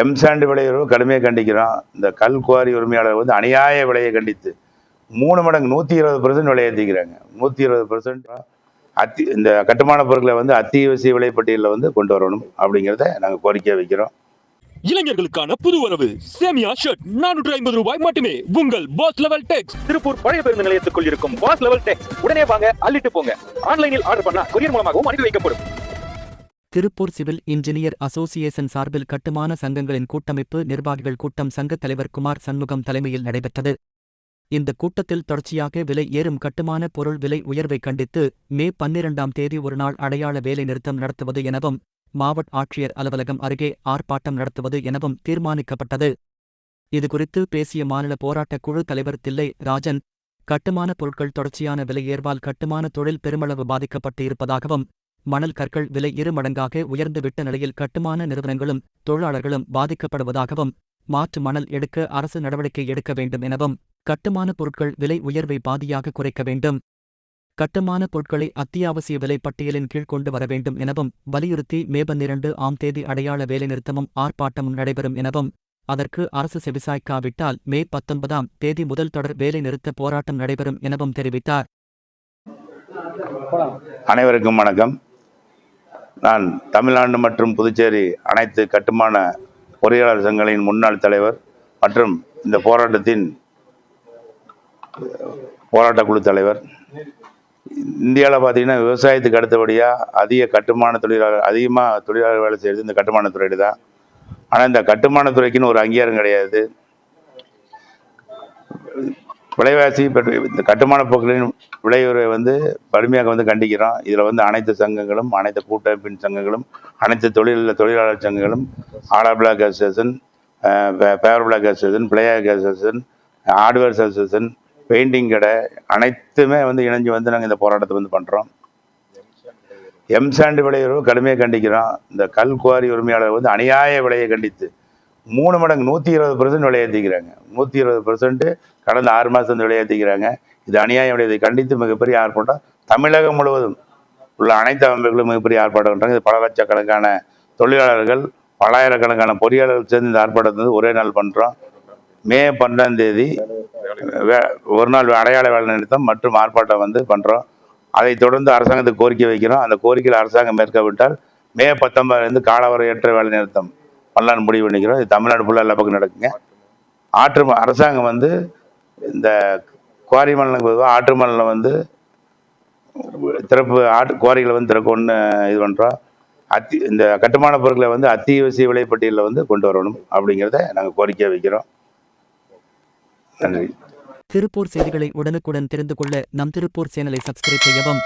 M sand விலை உயர்வு கடுமையாக கண்டிக்கிறோம். இந்த கல் குவாரி உரிமையாளர் வந்து அநியாய விலையை கண்டித்து மூணு மடங்கு நூற்றி இருபது பர்சன்ட் விலையை ஏற்றிக்கிறாங்க நூற்றி இருபது பர்சன்ட் அத்தி இந்த கட்டுமான பொருட்களை வந்து அத்தியாவசிய விலைப்பட்டியலில் வந்து கொண்டு வரணும் அப்படிங்கிறத நாங்கள் கோரிக்கை வைக்கிறோம். இளைஞர்களுக்கான புது வரவு சேமியா ஷர்ட் நானூற்று ஐம்பது ரூபாய் மட்டுமே. உங்கள் பாஸ் லெவல் டெக்ஸ் திருப்பூர் பழைய பேருந்து நிலையத்துக்குள் இருக்கும் பாஸ் லெவல் டெக்ஸ் உடனே வாங்க அள்ளிட்டு போங்க. ஆன்லைனில் ஆர்டர் பண்ணா கொரியர் மூலமாகவும் அனுப்பி வைக்கப்படும். திருப்பூர் சிவில் இன்ஜினியர் அசோசியேஷன் சார்பில் கட்டுமான சங்கங்களின் கூட்டமைப்பு நிர்வாகிகள் கூட்டம் சங்கத் தலைவர் குமார் சண்முகம் தலைமையில் நடைபெற்றது. இந்த கூட்டத்தில் தொடர்ச்சியாக விலை ஏறும் கட்டுமான பொருள் விலை உயர்வை கண்டித்து மே பன்னிரண்டாம் தேதி ஒருநாள் அடையாள வேலை நிறுத்தம் நடத்துவது எனவும் மாவட்ட ஆட்சியர் அலுவலகம் அருகே ஆர்ப்பாட்டம் நடத்துவது எனவும் தீர்மானிக்கப்பட்டது. இதுகுறித்து பேசிய மாநில போராட்டக் குழு தலைவர் தில்லை ராஜன் கட்டுமான பொருட்கள் தொடர்ச்சியான விலை ஏர்வால் கட்டுமான தொழில் பெருமளவு பாதிக்கப்பட்டு இருப்பதாகவும் மணல் கற்கள் விலை இரு மடங்காக உயர்ந்துவிட்ட நிலையில் கட்டுமான நிறுவனங்களும் தொழிலாளர்களும் பாதிக்கப்படுவதாகவும் மாற்று மணல் எடுக்க அரசு நடவடிக்கை எடுக்க வேண்டும் எனவும் கட்டுமான பொருட்கள் விலை உயர்வை பாதியாக குறைக்க வேண்டும். கட்டுமான பொருட்களை அத்தியாவசிய விலை பட்டியலின் கீழ் கொண்டு வர வேண்டும் எனவும் வலியுறுத்தி மே பன்னிரண்டு ஆம் தேதி அடையாள வேலைநிறுத்தமும் ஆர்ப்பாட்டமும் நடைபெறும் எனவும் அதற்கு அரசு செவிசாய்க்காவிட்டால் மே பத்தொன்பதாம் தேதி முதல் தொடர் வேலைநிறுத்த போராட்டம் நடைபெறும் எனவும் தெரிவித்தார். அனைவருக்கும் வணக்கம். நான் தமிழ்நாடு மற்றும் புதுச்சேரி அனைத்து கட்டுமான பொறியாளர் சங்கங்களின் முன்னாள் தலைவர் மற்றும் இந்த போராட்டத்தின் போராட்ட குழு தலைவர். இந்தியாவில் பார்த்தீங்கன்னா விவசாயத்துக்கு அடுத்தபடியாக அதிக கட்டுமான தொழிலாளர் அதிகமாக தொழிலாளர் வேலை செய்கிறது இந்த கட்டுமானத் துறையில தான். ஆனால் இந்த கட்டுமானத் துறைக்குன்னு ஒரு அங்கீகாரம் கிடையாது. விலைவாசி பெற்று இந்த கட்டுமான பொருட்களின் விலை உயர்வை வந்து கடுமையாக வந்து கண்டிக்கிறோம். இதில் வந்து அனைத்து சங்கங்களும் அனைத்து கூட்டமைப்பின் சங்கங்களும் அனைத்து தொழில் தொழிலாளர் சங்கங்களும் hollow block association paver block association player association hardware association painting கடை அனைத்துமே வந்து இணைஞ்சு வந்து நாங்கள் இந்த போராட்டத்தை வந்து பண்ணுறோம் எம்சாண்டு விலை உயர்வு கடுமையாக கண்டிக்கிறோம். இந்த கல் குவாரி உரிமையாளர் வந்து அநியாய விலையை கண்டித்து மூணு மடங்கு நூற்றி இருபது பர்சன்ட் விலை ஏற்றிக்கிறாங்க நூற்றி இருபது பர்சன்ட் கடந்த ஆறு மாதம் வந்து விலை ஏற்றிக்கிறாங்க இது அநியாயம் உடையதை கண்டித்து மிகப்பெரிய ஆர்ப்பாட்டம். தமிழகம் முழுவதும் உள்ள அனைத்து அமைப்புகளும் மிகப்பெரிய ஆர்ப்பாட்டம் பண்ணுறாங்க இது பல லட்சக்கணக்கான தொழிலாளர்கள் பலாயிரக்கணக்கான பொறியாளர்கள் சேர்ந்து இந்த ஆர்ப்பாட்டத்தை வந்து ஒரே நாள் பண்ணுறோம் மே பன்னெண்டாம் தேதி வே- ஒரு நாள் அடையாள வேலை நிறுத்தம் மற்றும் ஆர்ப்பாட்டம் வந்து பண்ணுறோம் அதை தொடர்ந்து அரசாங்கத்துக்கு கோரிக்கை வைக்கிறோம். அந்த கோரிக்கையில் அரசாங்கம் மேற்கவிட்டால் மே பத்தொன்பதுலேருந்து காலவரையற்ற வேலை நிறுத்தம். பண்ணலான்னு முடிவு பண்ணிக்கிறோம். இது தமிழ்நாடு ஃபுல்லாக எல்லா பக்கம் நடக்குங்க. ஆற்று அரசாங்கம் வந்து இந்த குவாரி மணலுக்கு பொதுவாக ஆற்று மணலில் வந்து திறப்பு ஆட்டு குவாரிகளை வந்து திறக்கணும்னு இது பண்ணுறோம் அத்தி இந்த கட்டுமான பொருட்களை வந்து அத்தியாவசிய விலைப்பட்டியலில் வந்து கொண்டு வரணும் அப்படிங்கிறத நாங்கள் கோரிக்கை வைக்கிறோம். நன்றி. திருப்பூர் செய்திகளை உடனுக்குடன் தெரிந்து கொள்ள நம் திருப்பூர் சேனலை சப்ஸ்கிரைப் செய்யவும்